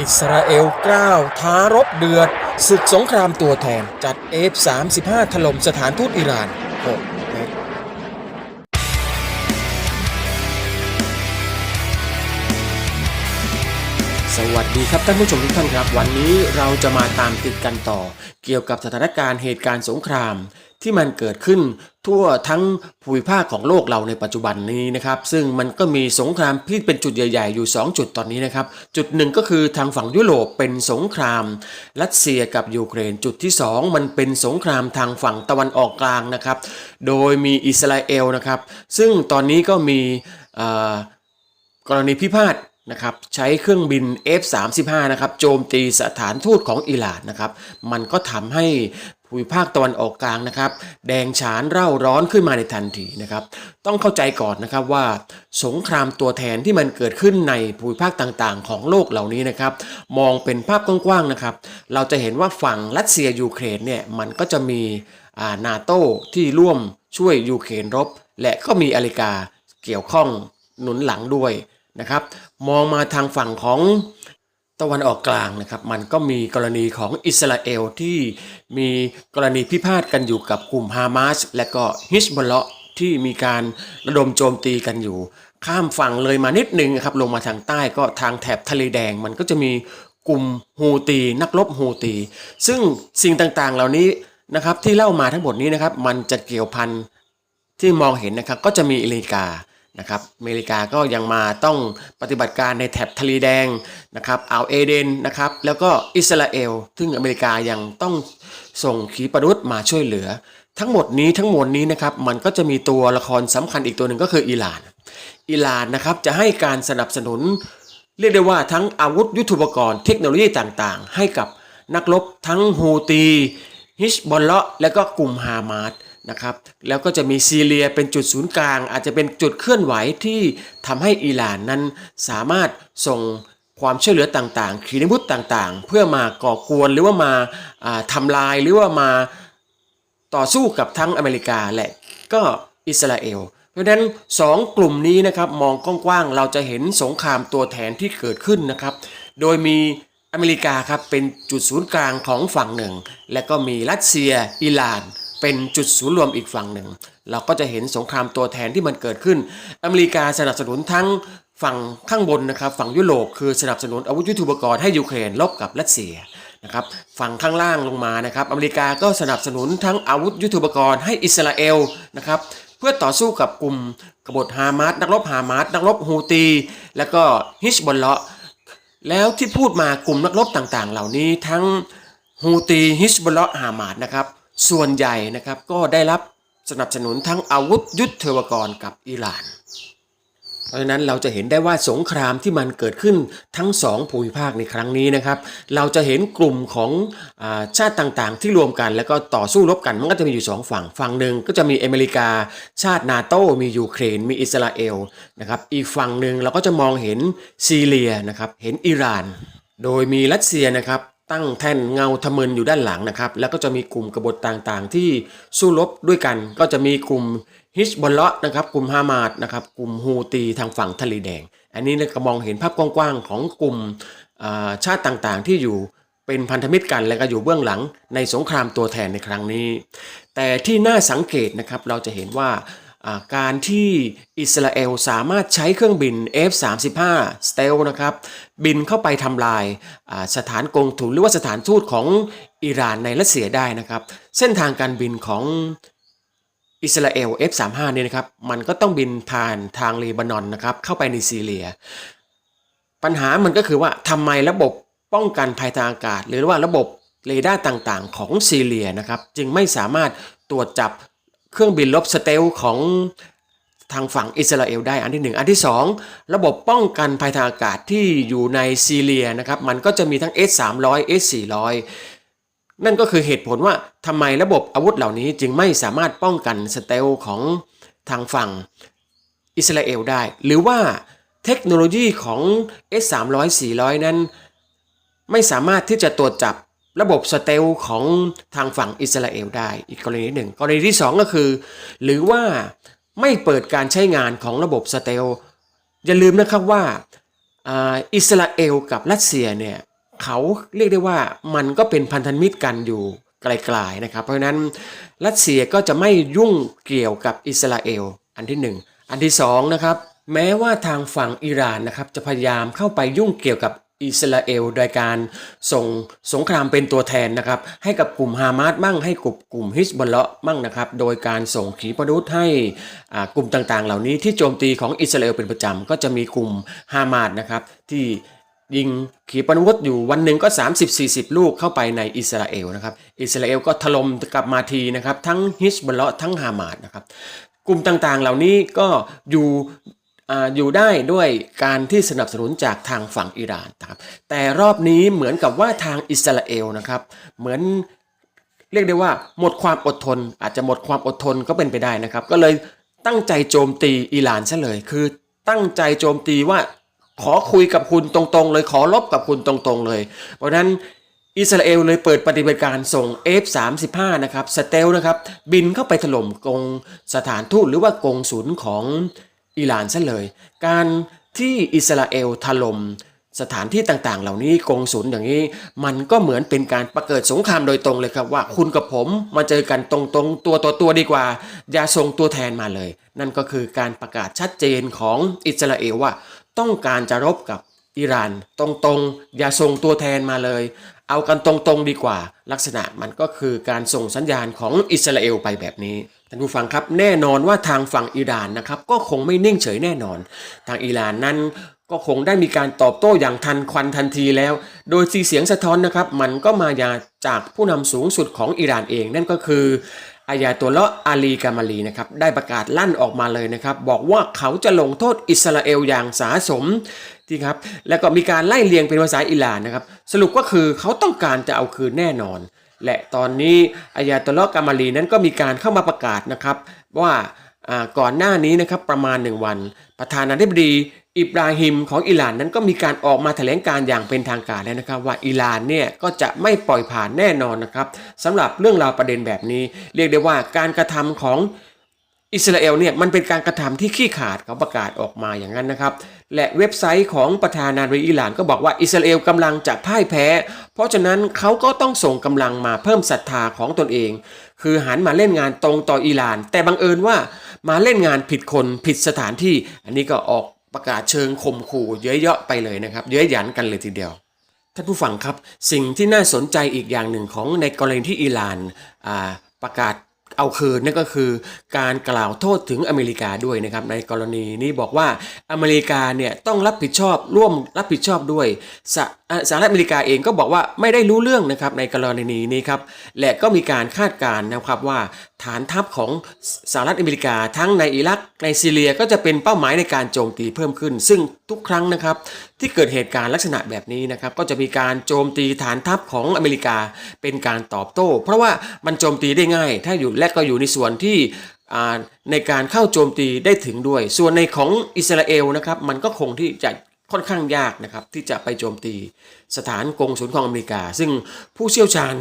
อิสราเอลกล้าวท้ารบเดือดศึกสงครามตัวแทน จัด F-35 ถล่มสถานทูตอิหร่าน 6สวัสดีครับท่านผู้ชมทุกท่านครับ วันนี้เราจะมาตามติดกันต่อ เกี่ยวกับสถานการณ์เหตุการณ์สงคราม ที่มันเกิดขึ้นทั่วทั้งภูมิภาคของโลกเราในปัจจุบันนี้นะครับซึ่งมันก็มีสงครามที่เป็นจุดใหญ่ๆ อยู่ 2 จุดตอนนี้นะครับจุดหนึ่งก็คือทางฝั่งยุโรปเป็นสงคราม รัสเซียกับยูเครนจุดที่ 2 มันเป็นสงครามทางฝั่งตะวันออกกลางนะครับโดยมีอิสราเอลนะครับซึ่งตอนนี้ก็มีกรณีพิพาทนะครับใช้เครื่องบิน F-35 นะครับโจมตีสถานทูตของอิหร่านนะครับมันก็ทำให้ ภูมิภาคตะวันออกกลางนะครับ แดงฉานเร่าร้อนขึ้นมาในทันทีนะครับ ต้องเข้าใจก่อนนะครับว่า สงครามตัวแทนที่มันเกิดขึ้นในภูมิภาคต่างๆ ของโลกเหล่านี้นะครับ มองเป็นภาพกว้างๆนะครับ เราจะเห็นว่าฝั่งรัสเซียยูเครนเนี่ยมันก็จะมีนาโต้ที่ร่วมช่วยยูเครนรบ และก็มีอเมริกาเกี่ยวข้องหนุนหลังด้วยนะครับ มองมาทางฝั่งของ ตะวันออกกลางนะครับ มันก็มีกรณีของอิสราเอลที่มีกรณีพิพาทกันอยู่กับกลุ่มฮามาสและก็ฮิชบอลเลาะที่มีการระดมโจมตีกันอยู่ ข้ามฝั่งเลยมานิดนึงนะครับลงมาทางใต้ก็ทางแถบทะเลแดง มันก็จะมีกลุ่มฮูตีนักรบฮูตี ซึ่งสิ่งต่างๆเหล่านี้นะครับที่เล่ามาทั้งหมดนี้นะครับมันจะเกี่ยวพันที่มองเห็นนะครับก็จะมีอเมริกา นะครับอเมริกาก็ยังมาต้องปฏิบัติการในแถบทะเลแดงนะครับอ่าวเอเดนนะครับแล้วก็อิสราเอล ซึ่งอเมริกายังต้องส่งขีปนาวุธมาช่วยเหลือ ทั้งหมดนี้ทั้งมวลนี้นะครับมันก็จะมีตัวละครสำคัญอีกตัวหนึ่งก็คืออิหร่าน อิหร่านนะครับจะให้การสนับสนุน เรียกได้ว่าทั้งอาวุธยุทโธปกรณ์เทคโนโลยีต่างๆ ให้กับนักรบทั้งฮูตีฮิชบอลเลาะและก็กลุ่มฮามาส นะครับแล้วก็จะมีซีเรียเป็นจุดศูนย์กลาง อาจจะเป็นจุดเคลื่อนไหวที่ทำให้อิหร่านนั้นสามารถส่งความช่วยเหลือต่างๆ ขีนาวุธต่างๆ เพื่อมาก่อกวนหรือว่ามาอ่าทำลายหรือว่ามาต่อสู้กับทั้งอเมริกาและก็อิสราเอล เพราะฉะนั้น 2 กลุ่มนี้นะครับมองกว้างๆเราจะเห็นสงครามตัวแทนที่เกิดขึ้นนะครับ โดยมีอเมริกาครับเป็นจุดศูนย์กลางของฝั่งหนึ่ง และก็มีรัสเซียอิหร่าน เป็นจุดศูนย์รวมอีกฝั่งหนึ่ง เราก็จะเห็นสงครามตัวแทนที่มันเกิดขึ้น อเมริกาสนับสนุนทั้งฝั่งข้างบนนะครับฝั่งยุโรปคือสนับสนุนอาวุธยุทโธปกรณ์ให้ยูเครนลบกับรัสเซียนะครับฝั่งข้างล่างลงมานะครับอเมริกาก็สนับสนุนทั้งอาวุธยุทโธปกรณ์ให้อิสราเอลนะครับเพื่อต่อสู้กับกลุ่มกบฏฮามาสนักรบฮามาสนักรบฮูตี แล้วก็ฮิชบอลเลาะแล้วที่พูดมากลุ่มนักรบต่างๆ เหล่านี้ทั้งฮูตีฮิชบอลเลาะฮามาสนะครับ ส่วนใหญ่นะครับก็ได้รับสนับสนุนทั้งอาวุธยุทโธปกรณ์กับอิหร่าน เพราะฉะนั้นเราจะเห็นได้ว่าสงครามที่มันเกิดขึ้นทั้งสองภูมิภาคในครั้งนี้นะครับ เราจะเห็นกลุ่มของอาชาติต่างๆ ที่รวมกันแล้วก็ต่อสู้รบกันมันก็จะมีอยู่สองฝั่งฝั่งหนึ่งก็จะมีอเมริกาชาตินาโตมียูเครน มีอิสราเอลนะครับอีกฝั่งหนึ่งเราก็จะมองเห็นซีเรียนะครับเห็นอิหร่าน โดยมีรัสเซียนะครับ ตั้งแท่นเงาทะมึนอยู่ด้านหลังนะครับ แล้วก็จะมีกลุ่มกบฏต่างๆ ที่สู้รบด้วยกัน ก็จะมีกลุ่มฮิชบอลเลาะนะครับ กลุ่มฮามาดนะครับ กลุ่มฮูตีทางฝั่งทะเลแดง อันนี้เนี่ยก็มองเห็นภาพกว้างๆของกลุ่มชาติต่างๆ ที่อยู่เป็นพันธมิตรกันและก็อยู่เบื้องหลังในสงครามตัวแทนในครั้งนี้ แต่ที่น่าสังเกตนะครับเราจะเห็นว่า การที่อิสราเอลสามารถใช้เครื่องบิน F-35 สเตลนะครับ บินเข้าไปทำลายสถานกงทุนหรือว่าสถานทูตของอิหร่านในรัสเซียได้นะครับ เส้นทางการบินของอิสราเอล F-35 เนี่ยนะครับ มันก็ต้องบินผ่านทางเลบานอนนะครับ เข้าไปในซีเรีย ปัญหามันก็คือว่าทำไมระบบป้องกันภัยทางอากาศ หรือว่าระบบเรดาร์ต่างๆ ของซีเรียนะครับ จึงไม่สามารถตรวจจับ เครื่องบินลบสเตลของทางฝั่งอิสราเอลได้อันที่หนึ่งอันที่สองระบบป้องกันภัยทางอากาศที่อยู่ในซีเรียนะครับ มันก็จะมีทั้ง S300 S400 นั่นก็คือเหตุผลว่าทำไมระบบอาวุธเหล่านี้จึงไม่สามารถป้องกันสเตลของทางฝั่งอิสราเอลได้ หรือว่าเทคโนโลยีของ S300 400 นั้น ไม่สามารถที่จะตรวจจับ ระบบสเตลของทางฝั่งอิสราเอลได้อีกกรณีหนึ่งกรณีที่ 2 ก็คือ หรือว่าไม่เปิดการใช้งานของระบบสเตลอย่าลืมนะครับว่าอิสราเอลกับรัสเซียเนี่ยเขาเรียกได้ว่ามันก็เป็นพันธมิตรกันอยู่ไกลๆนะครับ เพราะฉะนั้นรัสเซียก็จะไม่ยุ่งเกี่ยวกับอิสราเอลอันที่หนึ่งอันที่สองนะครับแม้ว่าทางฝั่งอิหร่านนะครับจะพยายามเข้าไปยุ่งเกี่ยวกับ อิสราเอลโดยการส่งสงครามเป็นตัวแทนนะครับ ให้กับกลุ่มฮามาสมั่งให้กลุ่มกลุ่มฮิสบอลเลาะมั่งนะครับ โดยการส่งขีปนาวุธให้กลุ่มต่างๆ เหล่านี้ที่โจมตีของอิสราเอลเป็นประจำก็จะมีกลุ่มฮามาสนะครับ ที่ยิงขีปนาวุธอยู่วันหนึ่งก็ 30-40 ลูกเข้าไปในอิสราเอลนะครับ อิสราเอลก็ถล่มกลับมาทีนะครับ ทั้งฮิสบอลเลาะทั้งฮามาสนะครับกลุ่มต่างๆ เหล่านี้ก็อยู่ อยู่ได้ด้วยการที่สนับสนุนจากทางฝั่งอิหร่านนะครับแต่รอบนี้เหมือนกับว่าทางอิสราเอลนะครับ เหมือนเรียกได้ว่าหมดความอดทน อาจจะหมดความอดทนก็เป็นไปได้นะครับ ก็เลยตั้งใจโจมตีอิหร่านซะเลย คือตั้งใจโจมตีว่าขอคุยกับคุณตรงๆ เลยขอลบกับคุณตรงๆเลย เพราะฉะนั้นอิสราเอลเลยเปิดปฏิบัติการส่ง F-35 นะครับสเตลนะครับบินเข้าไปถล่มกงสถานทูตหรือว่ากงศูนย์ของ อิหร่านซะเลย การที่อิสราเอลถล่มสถานที่ต่างๆ เหล่านี้กงศูนย์อย่างนี้ มันก็เหมือนเป็นการประเกิดสงครามโดยตรงเลยครับว่าคุณกับผมมาเจอกันตรงๆ ตัวต่อตัวดีกว่า อย่าส่งตัวแทนมาเลย นั่นก็คือการประกาศชัดเจนของอิสราเอลว่า ต้องการจะรบกับอิหร่านตรงๆ อย่าส่งตัวแทนมาเลย เอากันตรงๆดีกว่า ลักษณะมันก็คือการส่งสัญญาณของอิสราเอลไปแบบนี้ ท่านผู้ฟังครับแน่นอนว่าทางฝั่งอิหร่านนะครับก็คงไม่นิ่งเฉยแน่นอน ทางอิหร่านนั้นก็คงได้มีการตอบโต้อย่างทันควันทันทีแล้ว โดยสีเสียงสะท้อนนะครับ มันก็มาจากผู้นำสูงสุดของอิหร่านเอง นั่นก็คืออายาตัวเลาะอาลีกามาลีนะครับได้ประกาศลั่นออกมาเลยนะครับ บอกว่าเขาจะลงโทษอิสราเอลอย่างสาสมที่ครับ แล้วก็มีการไล่เลียงเป็นภาษาอิหร่านนะครับ สรุปก็คือเขาต้องการจะเอาคืนแน่นอน และตอนนี้อายาตเลาะกามาลีนั้นก็มีการเข้ามาประกาศนะครับว่าก่อนหน้านี้นะครับประมาณหนึ่งวัน ประธานาธิบดีอิบราฮิมของอิหร่านนั้นก็มีการออกมาแถลงการอย่างเป็นทางการแล้วนะครับ ว่าอิหร่านเนี่ยก็จะไม่ปล่อยผ่านแน่นอนนะครับสำหรับเรื่องราวประเด็นแบบนี้ เรียกได้ว่าการกระทำของอิสราเอลเนี่ยมันเป็นการกระทำที่ขี้ขาดเขาประกาศออกมาอย่างนั้นนะครับ และเว็บไซต์ของประธานาธิบดีอิหร่านก็บอกว่าอิสราเอลกำลังจะพ่ายแพ้ เพราะฉะนั้นเขาก็ต้องส่งกำลังมาเพิ่มศรัทธาของตนเอง คือหันมาเล่นงานตรงต่ออิหร่าน แต่บังเอิญว่ามาเล่นงานผิดคนผิดสถานที่ อันนี้ก็ออกประกาศเชิงข่มขู่เย้ยเยะไปเลยนะครับ เย้ยหยันกันเลยทีเดียวท่านผู้ฟังครับ สิ่งที่น่าสนใจอีกอย่างหนึ่งของในกรณีที่อิหร่านประกาศ เอาคืนนั่นก็คือการกล่าวโทษถึงอเมริกาด้วยนะครับ ในกรณีนี้บอกว่าอเมริกาเนี่ยต้องรับผิดชอบร่วมรับผิดชอบด้วยสหอ่าสหรัฐอเมริกาเองก็บอกว่าไม่ได้รู้เรื่องนะครับในกรณีนี้ครับและก็มีการคาดการณ์นะครับว่า ฐานทัพของสหรัฐอเมริกา ทั้งในอิรักในซีเรียก็จะเป็นเป้าหมายในการโจมตีเพิ่มขึ้น ซึ่งทุกครั้งนะครับที่เกิดเหตุการณ์ลักษณะแบบนี้นะครับก็จะมีการโจมตีฐานทัพของอเมริกาเป็นการตอบโต้ เพราะว่ามันโจมตีได้ง่าย ถ้าอยู่และก็อยู่ในส่วนที่ในการเข้าโจมตีได้ถึงด้วย ส่วนในของอิสราเอลนะครับมันก็คงที่จะ ค่อนข้างยากนะครับที่จะไปโจมตีสถานกงศูนย์ของอเมริกา ซึ่งผู้เชี่ยวชาญ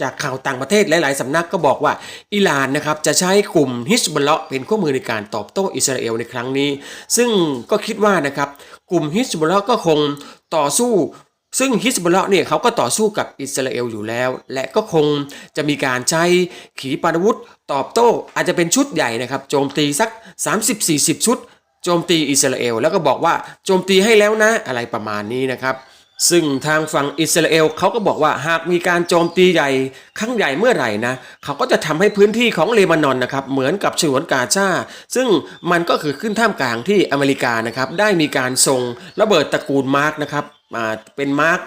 จากข่าวต่างประเทศหลาย ๆ สำนักก็บอกว่าอิหร่านนะครับจะใช้กลุ่มฮิสบอลเลาะเป็นข้อมือในการตอบโต้อิสราเอลในครั้งนี้ ซึ่งก็คิดว่านะครับกลุ่มฮิสบอลเลาะก็คงต่อสู้ซึ่งฮิสบอลเลาะเนี่ยเขาก็ต่อสู้กับอิสราเอลอยู่แล้ว และก็คงจะมีการใช้ขีปนาวุธ ตอบโต้อาจจะเป็นชุดใหญ่นะครับ โจมตีสัก 30-40 ชุด โจมตีอิสราเอลแล้วก็บอกว่าโจมตีให้แล้วนะอะไรประมาณนี้นะครับ ซึ่งทางฝั่งอิสราเอลเขาก็บอกว่าหากมีการโจมตีใหญ่ครั้งใหญ่เมื่อไหร่นะเขาก็จะทำให้พื้นที่ของเลบานอนนะครับเหมือนกับฉนวนกาซาซึ่งมันก็คือขึ้นท่ามกลางที่อเมริกานะครับได้มีการส่งระเบิดตระกูลมาร์กนะครับ มาเป็นมาร์ก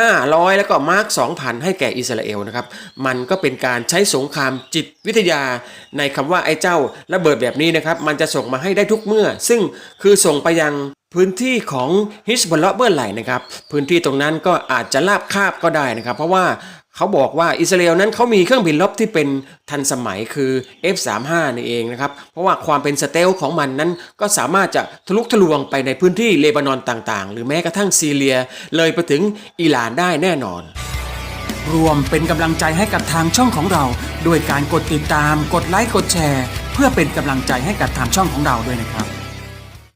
500 แล้วก็มาร์ก2,000 ให้แก่อิสราเอลนะครับ มันก็เป็นการใช้สงครามจิตวิทยาในคำว่าไอ้เจ้าระเบิดแบบนี้นะครับ มันจะส่งมาให้ได้ทุกเมื่อ ซึ่งคือส่งไปยังพื้นที่ของฮิสบอลเลาะเบอร์ไหลนะครับ พื้นที่ตรงนั้นก็อาจจะลาบคาบก็ได้นะครับ เพราะว่า เขาบอกว่าอิสราเอลนั้นเขามีเครื่องบินรบที่เป็นทันสมัยคือ F35 นี่เองนะครับ เพราะว่าความเป็นสเตลของมันนั้นก็สามารถจะทะลุทะลวงไปในพื้นที่เลบานอนต่างๆ หรือแม้กระทั่งซีเรีย เลยไปถึงอิหร่านได้แน่นอน รวมเป็นกำลังใจให้กับทางช่องของเรา ด้วยการกดติดตาม กดไลค์กดแชร์ เพื่อเป็นกำลังใจให้กับทางช่องของเราด้วยนะครับ